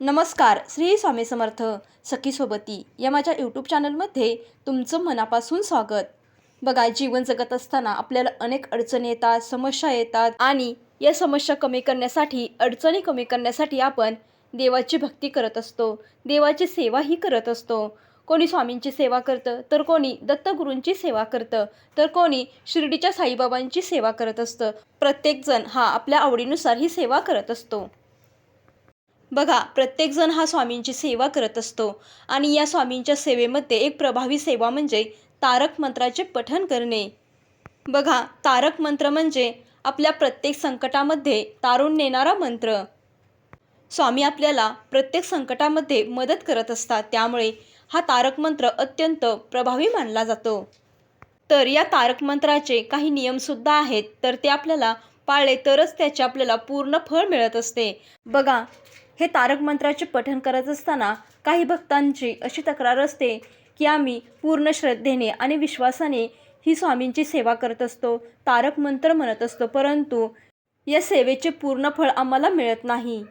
नमस्कार श्री स्वामी समर्थ सखी सोबती या माझ्या यूट्यूब चॅनलमध्ये तुमचं मनापासून स्वागत. बघा जीवन जगत असताना आपल्याला अनेक अडचणी येतात समस्या येतात आणि या समस्या कमी करण्यासाठी अडचणी कमी करण्यासाठी आपण देवाची भक्ती करत असतो देवाची सेवाही करत असतो. कोणी स्वामींची सेवा करतं तर कोणी दत्तगुरूंची सेवा करतं तर कोणी शिर्डीच्या साईबाबांची सेवा करत असतं. प्रत्येकजण हा आपल्या आवडीनुसार ही सेवा करत असतो. बघा प्रत्येकजण हा स्वामींची सेवा करत असतो आणि या स्वामींच्या सेवेमध्ये एक प्रभावी सेवा म्हणजे तारक मंत्राचे पठण करणे. बघा तारक मंत्र म्हणजे आपल्या प्रत्येक संकटामध्ये तारून नेणारा मंत्र. स्वामी आपल्याला प्रत्येक संकटामध्ये मदत करत असतात त्यामुळे हा तारक मंत्र अत्यंत प्रभावी मानला जातो. तर या तारक मंत्राचे काही नियमसुद्धा आहेत तर ते आपल्याला पाळले तरच त्याचे आपल्याला पूर्ण फळ मिळत असते. बघा हे तारक मंत्राचे पठण करत असताना काही भक्तांची अशी तक्रार असते की आम्ही पूर्ण श्रद्धेने आणि विश्वासाने ही स्वामींची सेवा करत असतो तारक मंत्र म्हणत असतो परंतु या सेवेचे पूर्ण फळ आम्हाला मिळत नाही.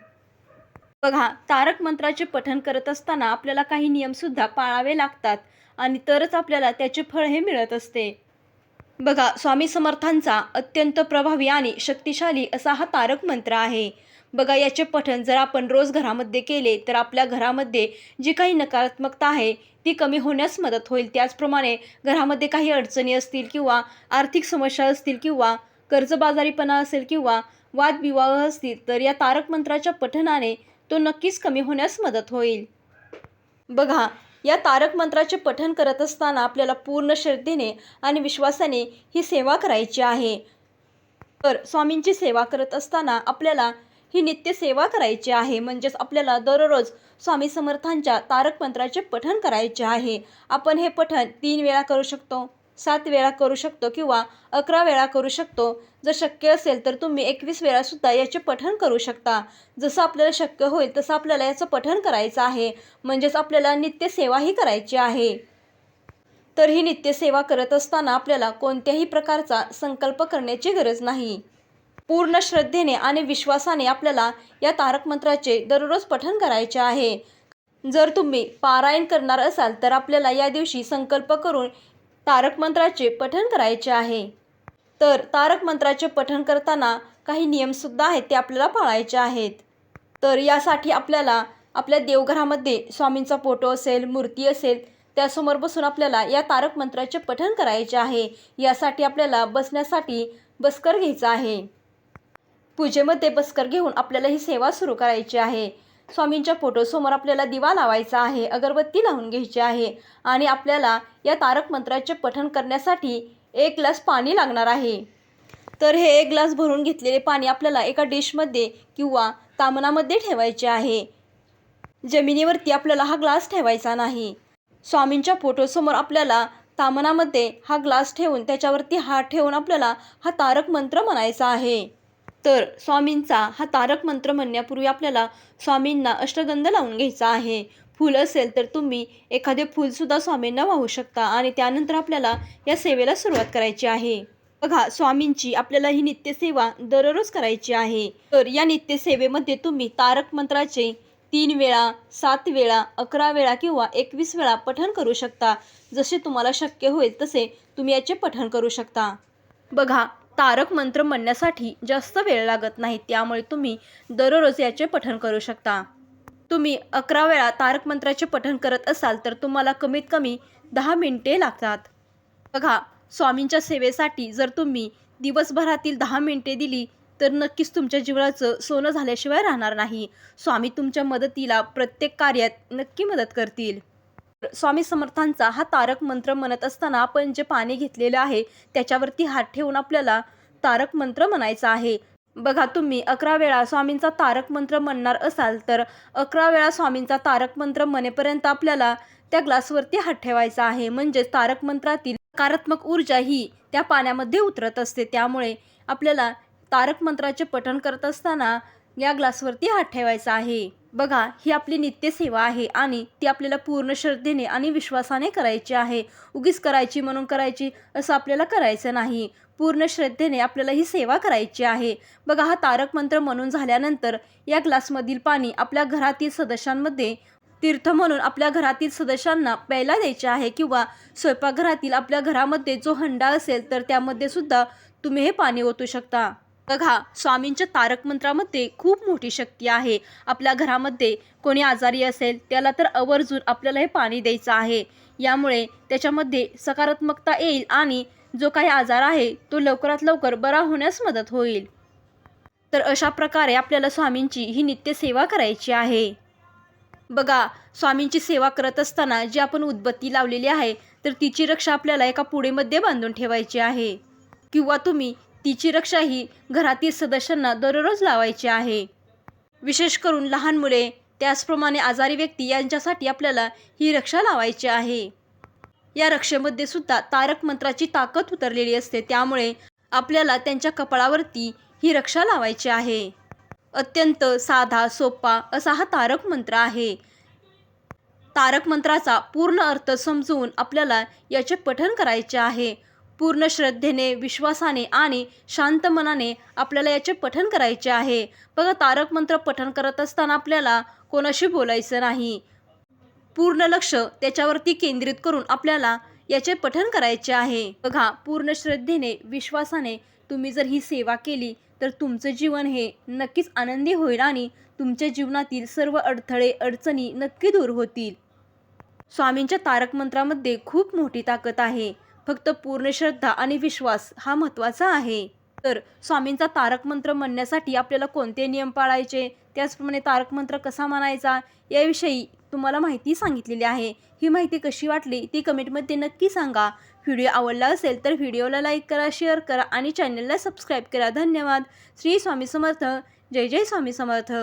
बघा तारक मंत्राचे पठण करत असताना आपल्याला काही नियमसुद्धा पाळावे लागतात आणि तरच आपल्याला त्याचे फळ हे मिळत असते. बघा स्वामी समर्थांचा अत्यंत प्रभावी आणि शक्तिशाली असा हा तारक मंत्र आहे. बघा याचे पठण जर आपण रोज घरामध्ये केले तर आपल्या घरामध्ये जी काही नकारात्मकता आहे ती कमी होण्यास मदत होईल. त्याचप्रमाणे घरामध्ये काही अडचणी असतील किंवा आर्थिक समस्या असतील किंवा कर्जबाजारीपणा असेल किंवा वादविवाह असतील तर या तारक मंत्राच्या पठणाने तो नक्कीच कमी होण्यास मदत होईल. बघा या तारक मंत्राचे पठण करत असताना आपल्याला पूर्ण श्रद्धेने आणि विश्वासाने ही सेवा करायची आहे. तर स्वामींची सेवा करत असताना आपल्याला ही नित्य सेवा करायची आहे. म्हणजेच आपल्याला दररोज स्वामी समर्थांच्या तारक मंत्राचे पठण करायचे आहे. आपण हे पठण तीन वेळा करू शकतो सात वेळा करू शकतो किंवा अकरा वेळा करू शकतो. जर शक्य असेल तर तुम्ही एकवीस वेळासुद्धा याचे पठण करू शकता. जसं आपल्याला शक्य होईल तसं आपल्याला याचं पठण करायचं आहे. म्हणजेच आपल्याला नित्य सेवाही करायची आहे. तर ही नित्यसेवा करत असताना आपल्याला कोणत्याही प्रकारचा संकल्प करण्याची गरज नाही. पूर्ण श्रद्धेने आणि विश्वासाने आपल्याला या तारक मंत्राचे दररोज पठण करायचे आहे. जर तुम्ही पारायण करणार असाल तर आपल्याला या दिवशी संकल्प करून तारक मंत्राचे पठण करायचे आहे. तर तारक मंत्राचे पठण करताना काही नियमसुद्धा आहेत ते आपल्याला पाळायचे आहेत. तर यासाठी आपल्याला आपल्या देवघरामध्ये स्वामींचा फोटो असेल मूर्ती असेल त्यासमोर बसून आपल्याला या तारक मंत्राचे पठण करायचे आहे. यासाठी आपल्याला बसण्यासाठी बसकर घ्यायचा आहे. पूजेमध्ये बसकर घेऊन आपल्याला ही सेवा सुरू करायची आहे. स्वामींच्या फोटोसमोर आपल्याला दिवा लावायचा आहे अगरबत्ती लावून घ्यायची आहे आणि आपल्याला या तारक मंत्राचे पठण करण्यासाठी एक ग्लास पाणी लागणार आहे. तर हे एक ग्लास भरून घेतलेले पाणी आपल्याला एका डिशमध्ये किंवा तामणामध्ये ठेवायचे आहे. जमिनीवरती आपल्याला हा ग्लास ठेवायचा नाही. स्वामींच्या फोटोसमोर आपल्याला तामणामध्ये हा ग्लास ठेवून त्याच्यावरती हात ठेवून आपल्याला हा तारक मंत्र म्हणायचा आहे. तर स्वामींचा हा तारक मंत्र म्हणण्यापूर्वी आपल्याला स्वामींना अष्टगंध लावून घ्यायचा आहे. फूल असेल तर तुम्ही एखादे फूलसुद्धा स्वामींना वाहू शकता आणि त्यानंतर आपल्याला या सेवेला सुरुवात करायची आहे. बघा स्वामींची आपल्याला ही नित्यसेवा दररोज करायची आहे. तर या नित्यसेवेमध्ये तुम्ही तारक मंत्राचे तीन वेळा सात वेळा अकरा वेळा किंवा एकवीस वेळा पठण करू शकता. जसे तुम्हाला शक्य होईल तसे तुम्ही याचे पठण करू शकता. बघा तारक मंत्र म्हणण्यासाठी जास्त वेळ लागत नाही त्यामुळे तुम्ही दररोज याचे पठण करू शकता. तुम्ही अकरा वेळा तारक मंत्राचे पठण करत असाल तर तुम्हाला कमीत कमी दहा मिनिटे लागतात. बघा स्वामींच्या सेवेसाठी जर तुम्ही दिवसभरातील दहा मिनिटे दिली तर नक्कीच तुमच्या जीवनाचं सोनं झाल्याशिवाय राहणार नाही. स्वामी तुमच्या मदतीला प्रत्येक कार्यात नक्की मदत करतील. स्वामी समर्थांचा हा तारक मंत्र म्हणत असताना आपण जे पाणी घेतलेलं आहे त्याच्यावरती हात ठेवून आपल्याला तारक मंत्र म्हणायचा आहे. बघा तुम्ही अकरा वेळा स्वामींचा तारक मंत्र म्हणणार असाल तर अकरा वेळा स्वामींचा तारक मंत्र म्हणेपर्यंत आपल्याला त्या ग्लासवरती हात ठेवायचा आहे. म्हणजेच तारक मंत्रातील सकारात्मक ऊर्जा ही त्या पाण्यामध्ये उतरत असते. त्यामुळे आपल्याला तारक मंत्राचे पठण करत असताना या ग्लासवरती हात ठेवायचा आहे. बघा ही आपली नित्यसेवा आहे आणि ती आपल्याला पूर्ण श्रद्धेने आणि विश्वासाने करायची आहे. उगीच करायची म्हणून करायची असं आपल्याला करायचं नाही. पूर्ण श्रद्धेने आपल्याला ही सेवा करायची आहे. बघा हा तारक मंत्र म्हणून झाल्यानंतर या ग्लासमधील पाणी आपल्या घरातील सदस्यांमध्ये तीर्थ म्हणून आपल्या घरातील सदस्यांना प्यायला द्यायचे आहे किंवा स्वयंपाकघरातील आपल्या घरामध्ये जो हंडा असेल तर त्यामध्ये सुद्धा तुम्ही हे पाणी ओतू शकता. बघा स्वामींच्या तारक मंत्रामध्ये खूप मोठी शक्ती आहे. आपल्या घरामध्ये कोणी आजारी असेल त्याला तर आवर्जून आपल्याला हे पाणी द्यायचं आहे. यामुळे त्याच्यामध्ये सकारात्मकता येईल आणि जो काही आजार आहे तो लवकरात लवकर बरा होण्यास मदत होईल. तर अशा प्रकारे आपल्याला स्वामींची ही नित्यसेवा करायची आहे. बघा स्वामींची सेवा करत असताना जी आपण उदबत्ती लावलेली आहे तर तिची रक्षा आपल्याला एका पुढेमध्ये बांधून ठेवायची आहे. किंवा तुम्ही तिची रक्षा ही घरातील सदस्यांना दररोज लावायची आहे. विशेष करून लहान मुले त्याचप्रमाणे आजारी व्यक्ती यांच्यासाठी आपल्याला ही रक्षा लावायची आहे. या रक्षेमध्ये सुद्धा तारक मंत्राची ताकद उतरलेली असते त्यामुळे आपल्याला त्यांच्या कपाळावरती ही रक्षा लावायची आहे. अत्यंत साधा सोपा असा हा तारक मंत्र आहे. तारक मंत्राचा पूर्ण अर्थ समजून आपल्याला याचे पठण करायचे आहे. पूर्ण श्रद्धेने विश्वासाने आणि शांत मनाने आपल्याला याचे पठन करायचे आहे. बघा तारक मंत्र पठण करत असताना आपल्याला कोणाशी बोलायचं नाही. पूर्ण लक्ष त्याच्यावरती केंद्रित करून आपल्याला याचे पठन करायचे आहे. बघा पूर्ण श्रद्धेने विश्वासाने तुम्ही जर ही सेवा केली तर तुमचं जीवन हे नक्कीच आनंदी होईल आणि तुमच्या जीवनातील सर्व अडथळे अडचणी नक्की दूर होतील. स्वामींच्या तारक मंत्रामध्ये खूप मोठी ताकद आहे. फक्त पूर्ण श्रद्धा आणि विश्वास हा महत्त्वाचा आहे. तर स्वामींचा तारक मंत्र म्हणण्यासाठी आपल्याला कोणते नियम पाळायचे? त्याचप्रमाणे तारक मंत्र कसा म्हणायचा? याविषयी तुम्हाला माहिती सांगितलेली आहे. ही माहिती कशी वाटली ती कमेंटमध्ये नक्की सांगा. व्हिडिओ आवडला असेल तर व्हिडिओला लाईक करा शेअर करा आणि चॅनलला सबस्क्राईब करा. धन्यवाद. श्री स्वामी समर्थ. जय जय स्वामी समर्थ.